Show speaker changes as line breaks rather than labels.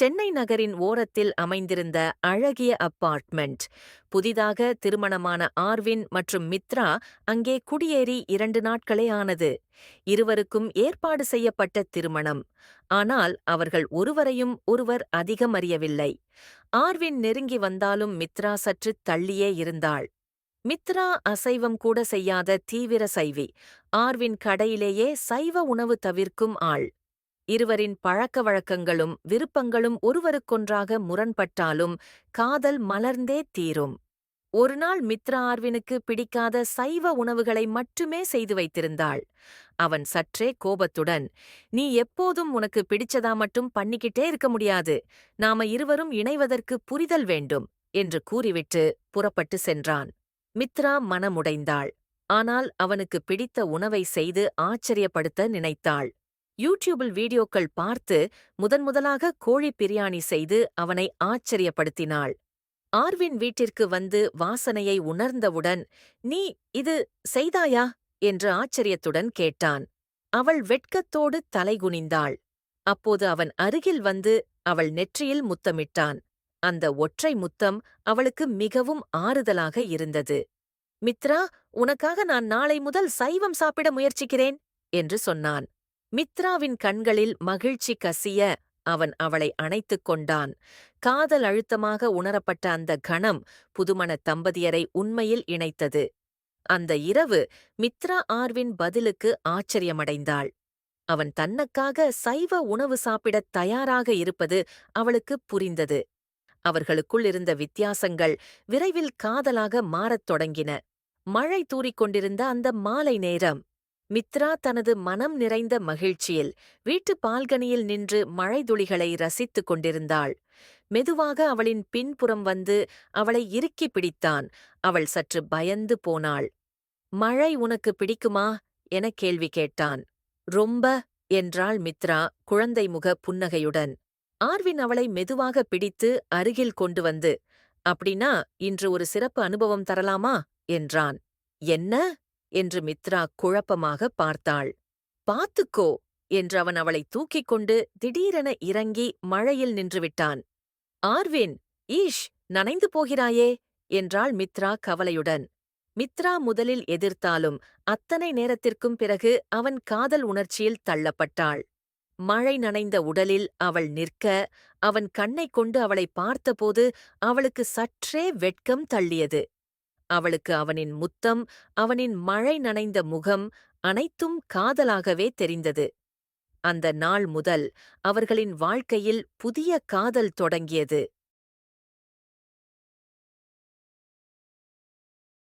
சென்னை நகரின் ஓரத்தில் அமைந்திருந்த அழகிய அப்பார்ட்மெண்ட். புதிதாக திருமணமான ஆர்வின் மற்றும் மித்ரா அங்கே குடியேறி இரண்டு நாட்களே ஆனது. இருவருக்கும் ஏற்பாடு செய்யப்பட்ட திருமணம். ஆனால் அவர்கள் ஒருவரையும் ஒருவர் அதிகம் அறியவில்லை ஆர்வின் நெருங்கி வந்தாலும் மித்ரா சற்று தள்ளியே இருந்தாள். மித்ரா அசைவம் கூட செய்யாத தீவிர சைவி. ஆர்வின் கடையிலேயே சைவ உணவு தவிர்க்கும் ஆள். இருவரின் பழக்க வழக்கங்களும் விருப்பங்களும் ஒருவருக்கொன்றாக முரண்பட்டாலும் காதல் மலர்ந்தே தீரும். ஒருநாள் மித்ரா ஆர்வினுக்கு பிடிக்காத சைவ உணவுகளை மட்டுமே செய்து வைத்திருந்தாள். அவன் சற்றே கோபத்துடன் நீ எப்போதும் உனக்கு பிடிச்சதா மட்டும் பண்ணிக்கிட்டே இருக்க முடியாது. நாம இருவரும் இணைவதற்கு புரிதல் வேண்டும் என்று கூறிவிட்டு புறப்பட்டு சென்றான். மித்ரா மனமுடைந்தாள். ஆனால் அவனுக்கு பிடித்த உணவை செய்து ஆச்சரியப்படுத்த நினைத்தாள். யூடியூபில் வீடியோக்கள் பார்த்து முதன் முதலாக கோழி பிரியாணி செய்து அவனை ஆச்சரியப்படுத்தினாள். ஆர்வின் வீட்டிற்கு வந்து வாசனையை உணர்ந்தவுடன் நீ இது செய்தாயா? என்று ஆச்சரியத்துடன் கேட்டான். அவள் வெட்கத்தோடு தலைகுனிந்தாள். அப்போது அவன் அருகில் வந்து அவள் நெற்றியில் முத்தமிட்டான். அந்த ஒற்றை முத்தம் அவளுக்கு மிகவும் ஆறுதலாக இருந்தது. மித்ரா உனக்காக நான் நாளை முதல் சைவம் சாப்பிட முயற்சிக்கிறேன் என்று சொன்னான். மித்ராவின் கண்களில் மகிழ்ச்சி கசிய அவன் அவளை அணைத்துக் கொண்டான். காதல் அழுத்தமாக உணரப்பட்ட அந்த கணம் புதுமண தம்பதியரை உண்மையில் இணைத்தது. அந்த இரவு மித்ரா ஆர்வின் பதிலுக்கு ஆச்சரியமடைந்தாள். அவன் தன்னக்காக சைவ உணவு சாப்பிடத் தயாராக இருப்பது அவளுக்கு புரிந்தது. அவர்களுக்குள் இருந்த வித்தியாசங்கள் விரைவில் காதலாக மாறத் தொடங்கின. மழை தூறிக்கொண்டிருந்த அந்த மாலை நேரம் மித்ரா தனது மனம் நிறைந்த மகிழ்ச்சியில் வீட்டு பால்கனியில் நின்று மழைதுளிகளை ரசித்துக் கொண்டிருந்தாள். மெதுவாக அவளின் பின்புறம் வந்து அவளை இறுக்கி பிடித்தான். அவள் சற்று பயந்து போனாள். மழை உனக்கு பிடிக்குமா? எனக் கேள்வி கேட்டான். ரொம்ப என்றாள் மித்ரா குழந்தை முக புன்னகையுடன். ஆர்வின் அவளை மெதுவாக பிடித்து அருகில் கொண்டு வந்து அப்படின்னா இன்று ஒரு சிறப்பு அனுபவம் தரலாமா? என்றான். என்ன? என்று மித்ரா குழப்பமாக பார்த்தாள். பாத்துக்கோ என்று அவன் அவளை தூக்கிக் கொண்டு திடீரென இறங்கி மழையில் நின்றுவிட்டான். ஆர்வின் ஈஷ் நனைந்து போகிறாயே என்றாள் மித்ரா கவலையுடன். மித்ரா முதலில் எதிர்த்தாலும் அத்தனை நேரத்திற்கும் பிறகு அவன் காதல் உணர்ச்சியில் தள்ளப்பட்டாள். மழை நனைந்த உடலில் அவள் நிற்க அவன் கண்ணைக் கொண்டு அவளை பார்த்தபோது அவளுக்கு சற்றே வெட்கம் தள்ளியது. அவளுக்கு அவனின் முத்தம் அவனின் மழை நனைந்த முகம் அனைத்தும் காதலாகவே தெரிந்தது. அந்த நாள் முதல் அவர்களின் வாழ்க்கையில் புதிய காதல் தொடங்கியது.